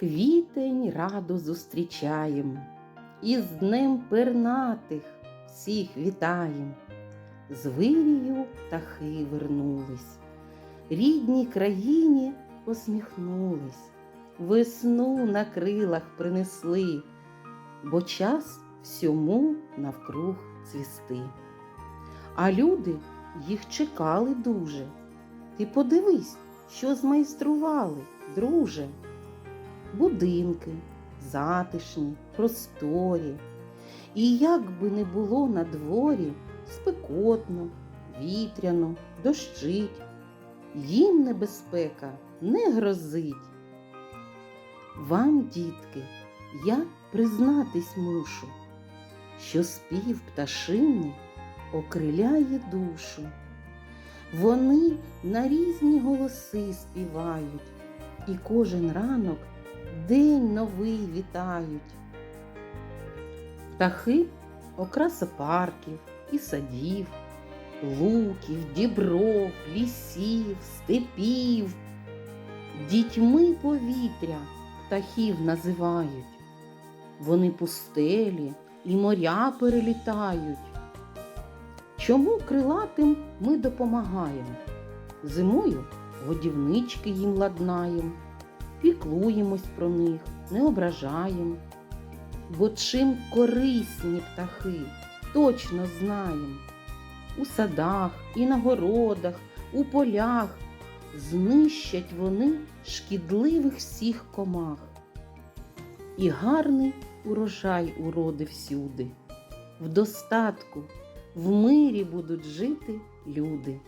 Квітень радо зустрічаєм, і з днем пернатих всіх вітаєм. З вирію птахи вернулись, рідній країні посміхнулись, весну на крилах принесли, бо час всьому навкруг цвісти. А люди їх чекали дуже. Ти подивись, що змайстрували, друже. Будинки затишні, просторі. І як би не було на дворі спекотно, вітряно, дощить, їм небезпека не грозить. Вам, дітки, я признатись мушу, що спів пташини окриляє душу. Вони на різні голоси співають, і кожен ранок день новий вітають. Птахи окраса парків і садів, луків, дібров, лісів, степів. Дітьми повітря птахів називають. Вони пустелі і моря перелітають. Чому крилатим ми допомагаємо? Зимою годівнички їм ладнаєм, піклуємось про них, не ображаєм. Бо чим корисні птахи, точно знаєм. У садах і на городах, у полях знищать вони шкідливих всіх комах. І гарний урожай уроди всюди, в достатку, в мирі будуть жити люди.